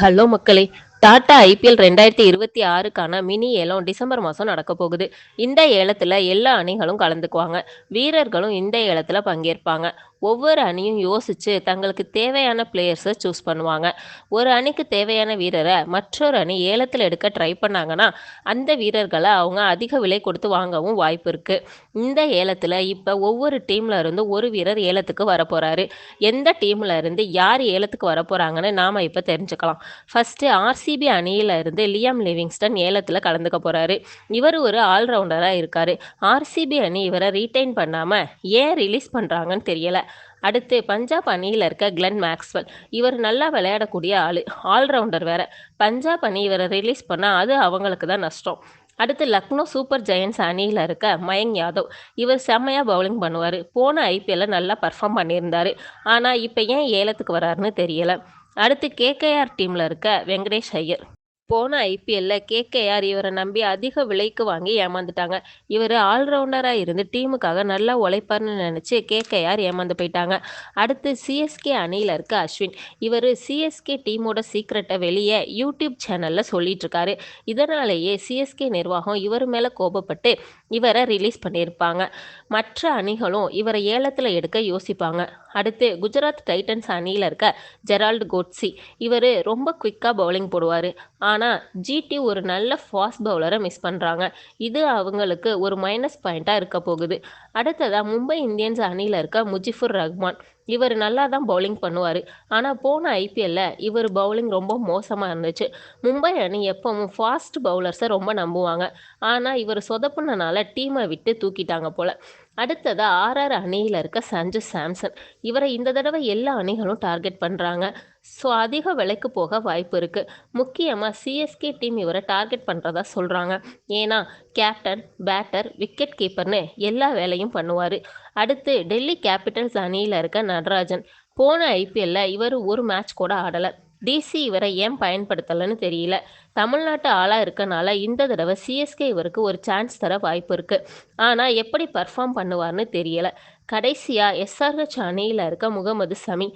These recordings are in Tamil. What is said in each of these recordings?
ஹலோ மக்களே டாடா ஐபிஎல் ரெண்டாயிரத்தி இருபத்தி ஆறுக்கான மினி ஏலம் டிசம்பர் மாதம் நடக்க போகுது. இந்த ஏலத்தில் எல்லா அணிகளும் கலந்துக்குவாங்க. வீரர்களும் இந்த ஏலத்தில் பங்கேற்பாங்க. ஒவ்வொரு அணியும் யோசித்து தங்களுக்கு தேவையான பிளேயர்ஸை சூஸ் பண்ணுவாங்க. ஒரு அணிக்கு தேவையான வீரரை மற்றொரு அணி ஏலத்தில் எடுக்க ட்ரை பண்ணாங்கன்னா அந்த வீரர்களை அவங்க அதிக விலை கொடுத்து வாங்கவும் வாய்ப்பு இருக்குது இந்த ஏலத்தில் இப்போ ஒவ்வொரு டீமில் இருந்து ஒரு வீரர் ஏலத்துக்கு வரப்போகிறாரு எந்த டீமில் இருந்து யார் ஏலத்துக்கு வரப்போகிறாங்கன்னு நாம் இப்போ தெரிஞ்சுக்கலாம். ஃபஸ்ட்டு ஆர்சிபி அணியில் இருந்து லியாம் லிவிங்ஸ்டன் ஏலத்தில் கலந்துக்க போகிறாரு இவர் ஒரு ஆல்ரவுண்டராக இருக்கார். ஆர்சிபி அணி இவரை ரீட்டைன் பண்ணாமல் ஏன் ரிலீஸ் பண்ணுறாங்கன்னு தெரியல. அடுத்து பஞ்சாப் அணியில் இருக்க கிளென் மேக்ஸ்வெல். இவர் நல்லா விளையாடக்கூடிய ஆள். ஆல்ரவுண்டர் வேற. பஞ்சாப் அணி இவரை ரிலீஸ் பண்ணால் அது அவங்களுக்கு தான் நஷ்டம். அடுத்து லக்னோ சூப்பர் ஜெயன்ஸ் அணியில் இருக்க மயங் யாதவ். இவர் செம்மையாக பவுலிங் பண்ணுவார். போன ஐபிஎல்ல நல்லா பர்ஃபார்ம் பண்ணியிருந்தார். ஆனால் இப்போ ஏன் ஏலத்துக்கு வராருன்னு தெரியலை. அடுத்து கேகேஆர் டீமில் இருக்க வெங்கடேஷ் ஐயர். போன ஐபிஎல்ல கேகேஆர் இவரை நம்பி அதிக விலைக்கு வாங்கி ஏமாந்துட்டாங்க. இவர் ஆல்ரவுண்டராக இருந்து டீமுக்காக நல்லா உழைப்பார்னு நினச்சி கேகேஆர் ஏமாந்து போயிட்டாங்க. அடுத்து சிஎஸ்கே அணியில் இருக்க அஸ்வின். இவர் சிஎஸ்கே டீமோட சீக்ரெட்டை வெளியே யூடியூப் சேனலில் சொல்லிட்டு இருக்காரு இதனாலேயே சிஎஸ்கே நிர்வாகம் இவர் மேலே கோபப்பட்டு இவரை ரிலீஸ் பண்ணியிருப்பாங்க. மற்ற அணிகளும் இவரை ஏலத்தில் எடுக்க யோசிப்பாங்க. அடுத்து குஜராத் டைட்டன்ஸ் அணியில் இருக்க ஜெரால்டு கோட்ஸி. இவர் ரொம்ப குயிக்காக பவுலிங் போடுவார். ஆனால் ஜிடி ஒரு நல்ல ஃபாஸ்ட் பவுலரை மிஸ் பண்ணுறாங்க இது அவங்களுக்கு ஒரு மைனஸ் பாயிண்ட்டாக இருக்க போகுது. அடுத்ததாக மும்பை இந்தியன்ஸ் அணியில் இருக்க முஜிஃபுர் ரஹ்மான். இவர் நல்லா தான் பவுலிங் பண்ணுவார். ஆனால் போன ஐபிஎல்ல இவர் பவுலிங் ரொம்ப மோசமாக இருந்துச்சு. மும்பை அணி எப்பவும் ஃபாஸ்ட் பவுலர்ஸை ரொம்ப நம்புவாங்க. ஆனால் இவர் சொதப்புனனால டீமை விட்டு தூக்கிட்டாங்க போல். அடுத்ததாக ஆர்ஆர் அணியில் இருக்க சஞ்சு சாம்சன். இவரை இந்த தடவை எல்லா அணிகளும் டார்கெட் பண்ணுறாங்க ஸோ அதிக விலைக்கு போக வாய்ப்பு இருக்குது முக்கியமாக சிஎஸ்கே டீம் இவரை டார்கெட் பண்ணுறதா சொல்கிறாங்க ஏன்னா கேப்டன் பேட்டர் விக்கெட் கீப்பர்னு எல்லா வேலையும் பண்ணுவார். அடுத்து டெல்லி கேபிட்டல்ஸ் அணியில் இருக்க நடராஜன். போன ஐபிஎல்ல இவர் ஒரு மேட்ச் கூட ஆடலை. டிசி இவரை ஏன் பயன்படுத்தலைன்னு தெரியல. தமிழ்நாட்டு ஆளாக இருக்கனால இந்த தடவை சிஎஸ்கே இவருக்கு ஒரு சான்ஸ் தர வாய்ப்பு இருக்குது ஆனால் எப்படி பர்ஃபார்ம் பண்ணுவார்னு தெரியல. கடைசியாக எஸ்ஆர்ஹெச் அணியில் இருக்க முகமது சமி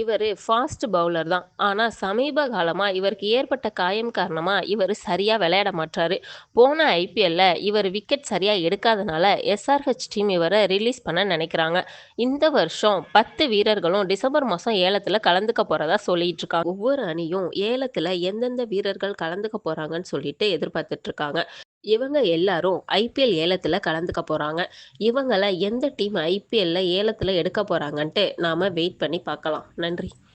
இவர் ஃபாஸ்ட் பவுலர் தான். ஆனால் சமீப காலமாக இவருக்கு ஏற்பட்ட காயம் காரணமாக இவர் சரியாக விளையாட மாட்டாரு போன ஐபிஎல்ல இவர் விக்கெட் சரியாக எடுக்காதனால எஸ்ஆர்ஹெச் டீம் இவரை ரிலீஸ் பண்ண நினைக்கிறாங்க. இந்த வருஷம் பத்து வீரர்களும் டிசம்பர் மாதம் ஏலத்தில் கலந்துக்க போகிறதா சொல்லிட்டு இருக்காங்க. ஒவ்வொரு அணியும் ஏலத்தில் எந்தெந்த வீரர்கள் கலந்துக்க போகிறாங்கன்னு சொல்லிட்டு எதிர்பார்த்துட்டு இருக்காங்க. இவங்க எல்லாரும் ஐபிஎல் ஏலத்தில் கலந்துக்க போகிறாங்க இவங்கள எந்த டீம் ஐபிஎல்ல ஏலத்தில் எடுக்க போகிறாங்கன்ட்டு நாம் வெயிட் பண்ணி பார்க்கலாம். நன்றி.